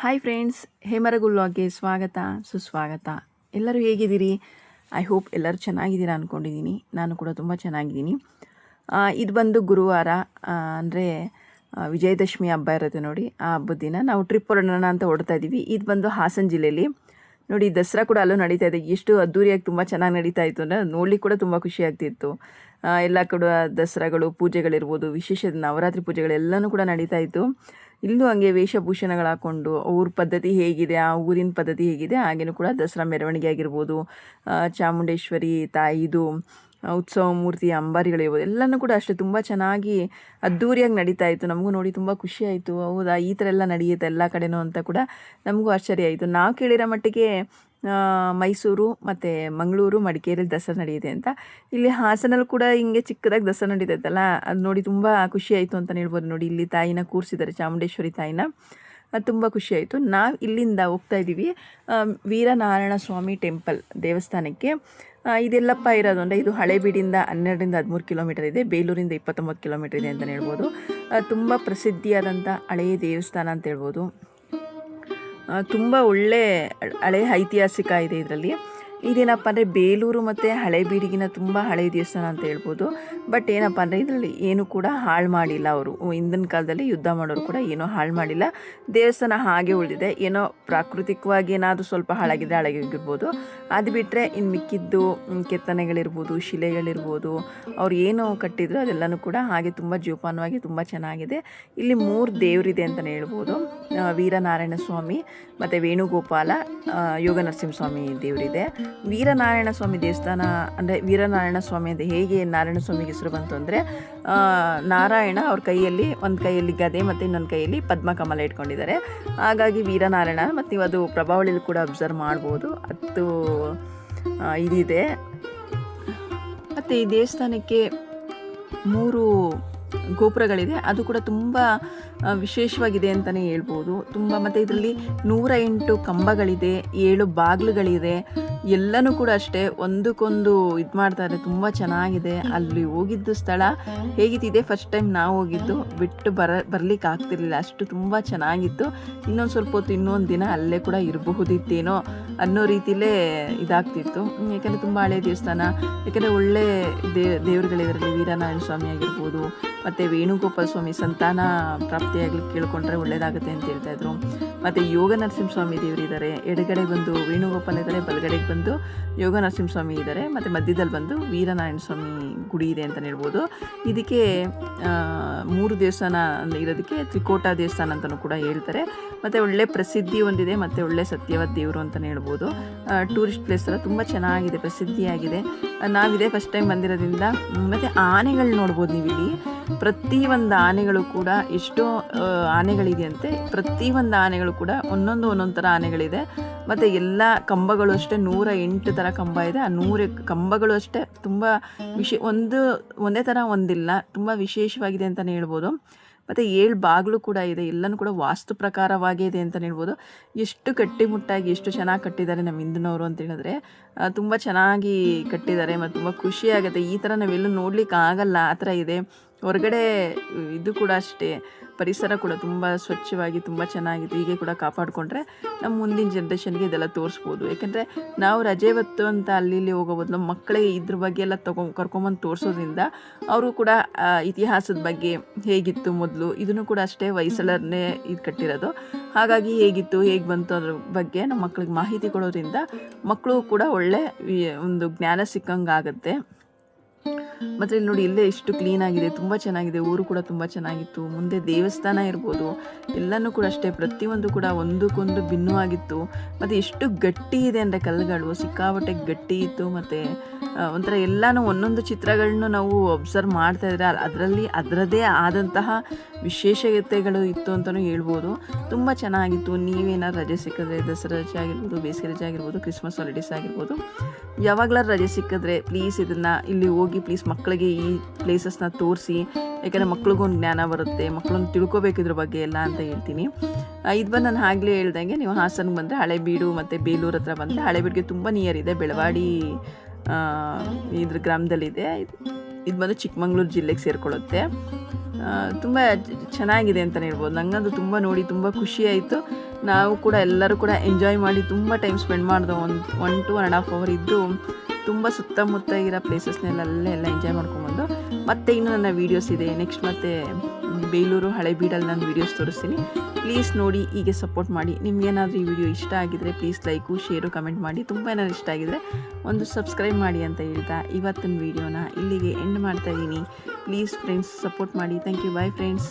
Hi friends ಹೇಮರಗುಲ್ವಾಗೆ ಸ್ವಾಗತ, ಸುಸ್ವಾಗತ. ಎಲ್ಲರೂ ಹೇಗಿದ್ದೀರಿ? ಐ ಹೋಪ್ ಎಲ್ಲರೂ ಚೆನ್ನಾಗಿದ್ದೀರಾ ಅಂದ್ಕೊಂಡಿದ್ದೀನಿ ನಾನು ಕೂಡ ತುಂಬ ಚೆನ್ನಾಗಿದ್ದೀನಿ. ಇದು ಬಂದು ಗುರುವಾರ ಅಂದರೆ ವಿಜಯದಶಮಿ ಹಬ್ಬ ಇರುತ್ತೆ ನೋಡಿ. ಆ ಹಬ್ಬದ ದಿನ ನಾವು ಟ್ರಿಪ್ ಹೊರಡೋಣ ಅಂತ ಹೊಡ್ತಾ ಇದ್ದೀವಿ. ಇದು ಬಂದು ಹಾಸನ ಜಿಲ್ಲೆಯಲ್ಲಿ. ನೋಡಿ, ದಸರಾ ಕೂಡ ಅಲ್ಲೂ ನಡೀತಾ ಇದೆ. ಎಷ್ಟು ಅದ್ದೂರಿಯಾಗಿ ತುಂಬ ಚೆನ್ನಾಗಿ ನಡೀತಾ ಇತ್ತು ಅಂದರೆ ನೋಡ್ಲಿಕ್ಕೆ ಕೂಡ ತುಂಬ ಖುಷಿ ಆಗ್ತಿತ್ತು. ಎಲ್ಲ ಕೂಡ ದಸರಾಗಳು, ಪೂಜೆಗಳಿರ್ಬೋದು, ವಿಶೇಷ ನವರಾತ್ರಿ ಪೂಜೆಗಳೆಲ್ಲನೂ ಕೂಡ ನಡೀತಾ ಇತ್ತು. ಇಲ್ಲೂ ಹಂಗೆ ವೇಷಭೂಷಣಗಳು ಹಾಕ್ಕೊಂಡು ಊರ ಪದ್ಧತಿ ಹೇಗಿದೆ, ಆ ಊರಿನ ಪದ್ಧತಿ ಹೇಗಿದೆ, ಹಾಗೇನೂ ಕೂಡ ದಸರಾ ಮೆರವಣಿಗೆ ಆಗಿರ್ಬೋದು ಚಾಮುಂಡೇಶ್ವರಿ ತಾಯಿದು ಉತ್ಸವ ಮೂರ್ತಿ ಅಂಬಾರಿಗಳಿರ್ಬೋದು ಎಲ್ಲನೂ ಕೂಡ ಅಷ್ಟೇ ತುಂಬ ಚೆನ್ನಾಗಿ ಅದ್ಧೂರಿಯಾಗಿ ನಡೀತಾ ಇತ್ತು. ನಮಗೂ ನೋಡಿ ತುಂಬ ಖುಷಿ ಆಯಿತು. ಹೌದಾ, ಈ ಥರ ಎಲ್ಲ ನಡೆಯುತ್ತೆ ಎಲ್ಲ ಕಡೆನೂ ಅಂತ ಕೂಡ ನಮಗೂ ಆಶ್ಚರ್ಯ ಆಯಿತು. ನಾವು ಕೇಳಿರೋ ಮಟ್ಟಿಗೆ ಮೈಸೂರು ಮತ್ತು ಮಂಗಳೂರು ಮಡಿಕೇರಿಯಲ್ಲಿ ದಸರಾ ನಡೆಯಿದೆ ಅಂತ. ಇಲ್ಲಿ ಹಾಸನಲ್ಲಿ ಕೂಡ ಹಿಂಗೆ ಚಿಕ್ಕದಾಗಿ ದಸರಾ ನಡೀತೈತಲ್ಲ, ಅದು ನೋಡಿ ತುಂಬ ಖುಷಿ ಆಯಿತು ಅಂತಲೇ ಹೇಳ್ಬೋದು ನೋಡಿ. ಇಲ್ಲಿ ತಾಯಿನ ಕೂರಿಸಿದ್ದಾರೆ, ಚಾಮುಂಡೇಶ್ವರಿ ತಾಯಿನ. ತುಂಬ ಖುಷಿ ಆಯಿತು. ನಾವು ಇಲ್ಲಿಂದ ಹೋಗ್ತಾ ಇದ್ದೀವಿ ವೀರನಾರಾಯಣ ಸ್ವಾಮಿ ಟೆಂಪಲ್ ದೇವಸ್ಥಾನಕ್ಕೆ. ಇದೆಲ್ಲಪ್ಪ ಇರೋದು ಅಂದರೆ ಇದು ಹಳೆಬೀಡಿಂದ ಹನ್ನೆರಡರಿಂದ ಹದಿಮೂರು ಕಿಲೋಮೀಟರ್ ಇದೆ, ಬೇಲೂರಿಂದ ಇಪ್ಪತ್ತೊಂಬತ್ತು ಕಿಲೋಮೀಟರ್ ಇದೆ ಅಂತಲೇ ಹೇಳ್ಬೋದು. ತುಂಬ ಪ್ರಸಿದ್ಧಿಯಾದಂಥ ಹಳೆಯ ದೇವಸ್ಥಾನ ಅಂತ ಹೇಳ್ಬೋದು. ತುಂಬ ಒಳ್ಳೆ ಹಳೆ ಐತಿಹಾಸಿಕ ಇದೆ ಇದರಲ್ಲಿ. ಇದೇನಪ್ಪ ಅಂದರೆ ಬೇಲೂರು ಮತ್ತು ಹಳೇಬೀಡಿಗಿನ ತುಂಬ ಹಳೆ ದೇವಸ್ಥಾನ ಅಂತ ಹೇಳ್ಬೋದು. ಬಟ್ ಏನಪ್ಪ ಅಂದರೆ ಇದರಲ್ಲಿ ಏನು ಕೂಡ ಹಾಳು ಮಾಡಿಲ್ಲ ಅವರು. ಹಿಂದಿನ ಕಾಲದಲ್ಲಿ ಯುದ್ಧ ಮಾಡೋರು ಕೂಡ ಏನೂ ಹಾಳು ಮಾಡಿಲ್ಲ. ದೇವಸ್ಥಾನ ಹಾಗೆ ಉಳಿದಿದೆ. ಏನೋ ಪ್ರಾಕೃತಿಕವಾಗಿ ಏನಾದರೂ ಸ್ವಲ್ಪ ಹಾಳಾಗಿದೆ, ಹಾಳಾಗಿರ್ಬೋದು. ಅದು ಬಿಟ್ಟರೆ ಇನ್ನು ಮಿಕ್ಕಿದ್ದು ಕೆತ್ತನೆಗಳಿರ್ಬೋದು, ಶಿಲೆಗಳಿರ್ಬೋದು, ಅವ್ರು ಏನು ಕಟ್ಟಿದ್ರು ಅದೆಲ್ಲನೂ ಕೂಡ ಹಾಗೆ ತುಂಬ ಜೋಪಾನವಾಗಿ ತುಂಬ ಚೆನ್ನಾಗಿದೆ. ಇಲ್ಲಿ ಮೂರು ದೇವರಿದೆ ಅಂತಲೇ ಹೇಳ್ಬೋದು. ವೀರನಾರಾಯಣ ಸ್ವಾಮಿ ಮತ್ತು ವೇಣುಗೋಪಾಲ ಯೋಗ ನರಸಿಂಹಸ್ವಾಮಿ ದೇವರಿದೆ. ವೀರನಾರಾಯಣ ಸ್ವಾಮಿ ದೇವಸ್ಥಾನ ಅಂದರೆ ವೀರನಾರಾಯಣ ಸ್ವಾಮಿ ಅಂತ ಹೇಗೆ ನಾರಾಯಣ ಸ್ವಾಮಿಗೆ ಹೆಸರು ಬಂತು ಅಂದರೆ ನಾರಾಯಣ ಅವ್ರ ಕೈಯಲ್ಲಿ ಒಂದು ಕೈಯಲ್ಲಿ ಗದೆ ಮತ್ತು ಇನ್ನೊಂದು ಕೈಯಲ್ಲಿ ಪದ್ಮಕಮಲ ಇಟ್ಕೊಂಡಿದ್ದಾರೆ. ಹಾಗಾಗಿ ವೀರನಾರಾಯಣ ಮತ್ತು ನೀವು ಅದು ಪ್ರಭಾವಳಿಯಲ್ಲಿ ಕೂಡ ಅಬ್ಸರ್ವ್ ಮಾಡ್ಬೋದು. ಅದು ಇದಿದೆ. ಮತ್ತು ಈ ದೇವಸ್ಥಾನಕ್ಕೆ ಮೂರು ಗೋಪುರಗಳಿದೆ. ಅದು ಕೂಡ ತುಂಬ ವಿಶೇಷವಾಗಿದೆ ಅಂತಲೇ ಹೇಳ್ಬೋದು. ತುಂಬ ಮತ್ತು ಇದರಲ್ಲಿ ನೂರ ಎಂಟು ಕಂಬಗಳಿದೆ, ಏಳು ಬಾಗಿಲುಗಳಿದೆ. ಎಲ್ಲನೂ ಕೂಡ ಅಷ್ಟೇ ಒಂದಕ್ಕೊಂದು ಇದು ಮಾಡ್ತಾರೆ ತುಂಬ ಚೆನ್ನಾಗಿದೆ. ಅಲ್ಲಿ ಹೋಗಿದ್ದು ಸ್ಥಳ ಹೇಗಿದ್ದಿದೆ ಫಸ್ಟ್ ಟೈಮ್ ನಾವು ಹೋಗಿದ್ದು, ಬಿಟ್ಟು ಬರ, ಬರಲಿಕ್ಕೆ ಆಗ್ತಿರ್ಲಿಲ್ಲ. ಅಷ್ಟು ತುಂಬ ಚೆನ್ನಾಗಿತ್ತು. ಇನ್ನೊಂದು ಸ್ವಲ್ಪ ಹೊತ್ತು ಇನ್ನೊಂದು ದಿನ ಅಲ್ಲೇ ಕೂಡ ಇರಬಹುದಿತ್ತೇನೋ ಅನ್ನೋ ರೀತಿಲೇ ಇದಾಗ್ತಿತ್ತು. ಯಾಕೆಂದರೆ ತುಂಬ ಹಳೆ ದೇವಸ್ಥಾನ. ಯಾಕಂದರೆ ಒಳ್ಳೆ ದೇ, ದೇವರುಗಳಿದರಲ್ಲಿ ವೀರನಾರಾಯಣ ಸ್ವಾಮಿ ಆಗಿರ್ಬೋದು, ಮತ್ತು ವೇಣುಗೋಪಾಲ ಸ್ವಾಮಿ ಸಂತಾನ ಪ್ರಾಪ್ತಿಯಾಗಲಿ ಕೇಳಿಕೊಂಡ್ರೆ ಒಳ್ಳೇದಾಗುತ್ತೆ ಅಂತ ಹೇಳ್ತಾ ಇದ್ರು. ಮತ್ತು ಯೋಗ ನರಸಿಂಹಸ್ವಾಮಿ ದೇವರಿದ್ದಾರೆ ಎಡಗಡೆ ಬಂದು ವೇಣುಗೋಪಾಲ ಇದ್ದಾರೆ ಬಲಗಡೆಗೆ ಬಂದು ಯೋಗ ನರಸಿಂಹಸ್ವಾಮಿ ಇದ್ದಾರೆ ಮತ್ತು ಮಧ್ಯದಲ್ಲಿ ಬಂದು ವೀರನಾರಾಯಣ ಸ್ವಾಮಿ ಗುಡಿ ಇದೆ ಅಂತಲೇ ಹೇಳ್ಬೋದು. ಇದಕ್ಕೆ ಮೂರು ದೇವಸ್ಥಾನ ಇರೋದಕ್ಕೆ ತ್ರಿಕೋಟ ದೇವಸ್ಥಾನ ಅಂತಲೂ ಕೂಡ ಹೇಳ್ತಾರೆ. ಮತ್ತು ಒಳ್ಳೆ ಪ್ರಸಿದ್ಧಿ ಹೊಂದಿದೆ ಮತ್ತು ಒಳ್ಳೆ ಸತ್ಯವಾದ ದೇವರು ಅಂತಲೇ ಹೇಳ್ಬೋದು. ಟೂರಿಸ್ಟ್ ಪ್ಲೇಸ್ ಎಲ್ಲ ತುಂಬ ಚೆನ್ನಾಗಿದೆ, ಪ್ರಸಿದ್ಧಿಯಾಗಿದೆ. ನಾವಿದೆ ಫಸ್ಟ್ ಟೈಮ್ ಬಂದಿರೋದ್ರಿಂದ ಮತ್ತು ಆನೆಗಳು ನೋಡ್ಬೋದು ನೀವು ಇಲ್ಲಿ ಪ್ರತಿ ಒಂದು ಆನೆಗಳು ಕೂಡ ಎಷ್ಟೋ ಆನೆಗಳಿದೆಯಂತೆ. ಪ್ರತಿ ಒಂದು ಆನೆಗಳು ಕೂಡ ಒಂದೊಂದು ಒಂದೊಂದು ಥರ ಆನೆಗಳಿದೆ. ಮತ್ತು ಎಲ್ಲ ಕಂಬಗಳು ಅಷ್ಟೇ, ನೂರ ಎಂಟು ಥರ ಕಂಬ ಇದೆ. ಆ ನೂರ ಕಂಬಗಳು ಅಷ್ಟೇ ತುಂಬ ವಿಶೇ, ಒಂದು, ಒಂದೇ ಥರ ಒಂದಿಲ್ಲ. ತುಂಬ ವಿಶೇಷವಾಗಿದೆ ಅಂತಲೇ ಹೇಳ್ಬೋದು. ಮತ್ತು ಏಳು ಬಾಗಿಲು ಕೂಡ ಇದೆ. ಎಲ್ಲನೂ ಕೂಡ ವಾಸ್ತು ಪ್ರಕಾರವಾಗಿದೆ ಅಂತಲೇ ಹೇಳ್ಬೋದು. ಎಷ್ಟು ಗಟ್ಟಿಮುಟ್ಟಾಗಿ ಎಷ್ಟು ಚೆನ್ನಾಗಿ ಕಟ್ಟಿದ್ದಾರೆ ನಮ್ಮ ಹಿಂದಿನವರು ಅಂತ ಹೇಳಿದ್ರೆ ತುಂಬ ಚೆನ್ನಾಗಿ ಕಟ್ಟಿದ್ದಾರೆ ಮತ್ತು ತುಂಬ ಖುಷಿಯಾಗುತ್ತೆ ಈ ಥರ ನಾವೆಲ್ಲೂ ನೋಡ್ಲಿಕ್ಕೆ ಆಗಲ್ಲ. ಆ ಥರ ಇದೆ. ಹೊರಗಡೆ, ಇದು ಕೂಡ ಅಷ್ಟೇ. ಪರಿಸರ ಕೂಡ ತುಂಬ ಸ್ವಚ್ಛವಾಗಿ, ತುಂಬ ಚೆನ್ನಾಗಿದೆ. ಹೀಗೆ ಕೂಡ ಕಾಪಾಡಿಕೊಂಡ್ರೆ ನಮ್ಮ ಮುಂದಿನ ಜನ್ರೇಷನ್ಗೆ ಇದೆಲ್ಲ ತೋರಿಸ್ಬೋದು. ಏಕೆಂದರೆ ನಾವು ರಜೆ ಹೊತ್ತು ಅಂತ ಅಲ್ಲಿ ಇಲ್ಲಿ ಹೋಗೋ ಬದಲು ಮಕ್ಕಳಿಗೆ ಇದ್ರ ಬಗ್ಗೆ ಎಲ್ಲ ತಗೊ ಕರ್ಕೊಂಬಂದು ತೋರಿಸೋದ್ರಿಂದ ಅವರು ಕೂಡ ಇತಿಹಾಸದ ಬಗ್ಗೆ ಹೇಗಿತ್ತು ಮೊದಲು, ಇದನ್ನು ಕೂಡ ಅಷ್ಟೇ ಹೊಯ್ಸಳರನ್ನೇ ಇದು ಕಟ್ಟಿರೋದು. ಹಾಗಾಗಿ ಹೇಗಿತ್ತು, ಹೇಗೆ ಬಂತು ಅದ್ರ ಬಗ್ಗೆ ನಮ್ಮ ಮಕ್ಕಳಿಗೆ ಮಾಹಿತಿ ಕೊಡೋದ್ರಿಂದ ಮಕ್ಕಳು ಕೂಡ ಒಳ್ಳೆ ಒಂದು ಜ್ಞಾನ ಸಿಕ್ಕಂಗೆ ಆಗುತ್ತೆ ಮತ್ತು ಇಲ್ಲಿ ನೋಡಿ, ಇಲ್ಲೇ ಎಷ್ಟು ಕ್ಲೀನಾಗಿದೆ ತುಂಬ ಚೆನ್ನಾಗಿದೆ, ಊರು ಕೂಡ ತುಂಬ ಚೆನ್ನಾಗಿತ್ತು, ಮುಂದೆ ದೇವಸ್ಥಾನ ಇರ್ಬೋದು, ಎಲ್ಲನೂ ಕೂಡ ಅಷ್ಟೇ, ಪ್ರತಿಯೊಂದು ಕೂಡ ಒಂದಕ್ಕೊಂದು ಭಿನ್ನವಾಗಿತ್ತು, ಮತ್ತು ಎಷ್ಟು ಗಟ್ಟಿ ಇದೆ ಅಂದರೆ ಕಲ್ಲುಗಳು, ಸಿಕ್ಕಾಪಟ್ಟೆ ಗಟ್ಟಿ ಇತ್ತು, ಮತ್ತು ಒಂಥರ ಎಲ್ಲನೂ ಒಂದೊಂದು ಚಿತ್ರಗಳನ್ನು ನಾವು ಅಬ್ಸರ್ವ್ ಮಾಡ್ತಾ ಇದ್ರೆ ಅದರಲ್ಲಿ ಅದರದೇ ಆದಂತಹ ವಿಶೇಷತೆಗಳು ಇತ್ತು ಅಂತಲೂ ಹೇಳ್ಬೋದು. ತುಂಬ ಚೆನ್ನಾಗಿತ್ತು. ನೀವೇನಾದ್ರು ರಜೆ ಸಿಕ್ಕಿದ್ರೆ ದಸರಾ ರಜೆ ಆಗಿರ್ಬೋದು, ಬೇಸಿಗೆ ರಜೆ ಆಗಿರ್ಬೋದು ಕ್ರಿಸ್ಮಸ್ ಹಾಲಿಡೇಸ್ ಆಗಿರ್ಬೋದು ಯಾವಾಗಲಾರು ರಜೆ ಸಿಕ್ಕಿದ್ರೆ ಪ್ಲೀಸ್ ಇದನ್ನು ಇಲ್ಲಿ ಹೋಗಿ ಪ್ಲೀಸ್ ಮಕ್ಕಳಿಗೆ ಈ ಪ್ಲೇಸಸ್ನ ತೋರಿಸಿ. ಯಾಕೆಂದರೆ ಮಕ್ಳಿಗೂ ಒಂದು ಜ್ಞಾನ ಬರುತ್ತೆ ಮಕ್ಕಳನ್ನು ತಿಳ್ಕೊಬೇಕು ಇದ್ರ ಬಗ್ಗೆ ಎಲ್ಲ ಅಂತ ಹೇಳ್ತೀನಿ. ಇದು ಬಂದು ನಾನು ಆಗಲೇ ಹೇಳ್ದಂಗೆ ನೀವು ಹಾಸನ್ಗೆ ಬಂದರೆ ಹಳೆಬೀಡು ಮತ್ತು ಬೇಲೂರು ಹತ್ರ ಬಂದರೆ ಹಳೆಬೀಡಿಗೆ ತುಂಬ ನಿಯರ್ ಇದೆ. ಬೆಳವಾಡಿ ಇದ್ರ ಗ್ರಾಮದಲ್ಲಿದೆ. ಇದು ಬಂದು ಚಿಕ್ಕಮಂಗ್ಳೂರು ಜಿಲ್ಲೆಗೆ ಸೇರಿಕೊಳ್ಳುತ್ತೆ. ತುಂಬ ಚೆನ್ನಾಗಿದೆ ಅಂತಲೇ ಹೇಳ್ಬೋದು. ನಂಗಂತೂ ತುಂಬ ನೋಡಿ, ತುಂಬ ಖುಷಿ ಆಯಿತು. ನಾವು ಕೂಡ ಎಲ್ಲರೂ ಕೂಡ ಎಂಜಾಯ್ ಮಾಡಿ ತುಂಬ ಟೈಮ್ ಸ್ಪೆಂಡ್ ಮಾಡಿದೋ ಒಂದು one two one and half hour ಇದ್ದು ತುಂಬ ಸುತ್ತಮುತ್ತ ಇರೋ ಪ್ಲೇಸಸ್ನೆಲ್ಲ ಎಲ್ಲ ಎಂಜಾಯ್ ಮಾಡ್ಕೊಂಬಂದು ಮತ್ತೆ ಇನ್ನೂ ನನ್ನ ವೀಡಿಯೋಸ್ ಇದೆ. ನೆಕ್ಸ್ಟ್ ಮತ್ತೆ ಬೇಲೂರು ಹಳೆಬೀಡಲ್ಲಿ ನಾನು ವೀಡಿಯೋಸ್ ತೋರಿಸ್ತೀನಿ. ಪ್ಲೀಸ್ ನೋಡಿ, ಹೀಗೆ ಸಪೋರ್ಟ್ ಮಾಡಿ. ನಿಮ್ಗೇನಾದರೂ ಈ ವಿಡಿಯೋ ಇಷ್ಟ ಆಗಿದ್ರೆ ಪ್ಲೀಸ್ ಲೈಕು ಶೇರು ಕಮೆಂಟ್ ಮಾಡಿ. ತುಂಬ ಏನಾದ್ರು ಇಷ್ಟ ಆಗಿದ್ರೆ ಒಂದು ಸಬ್ಸ್ಕ್ರೈಬ್ ಮಾಡಿ ಅಂತ ಹೇಳ್ತಾ ಇವತ್ತಿನ ವೀಡಿಯೋನ ಇಲ್ಲಿಗೆ ಎಂಡ್ ಮಾಡ್ತಾ ಇದ್ದೀನಿ ಪ್ಲೀಸ್ ಫ್ರೆಂಡ್ಸ್ ಸಪೋರ್ಟ್ ಮಾಡಿ. Thank you bye friends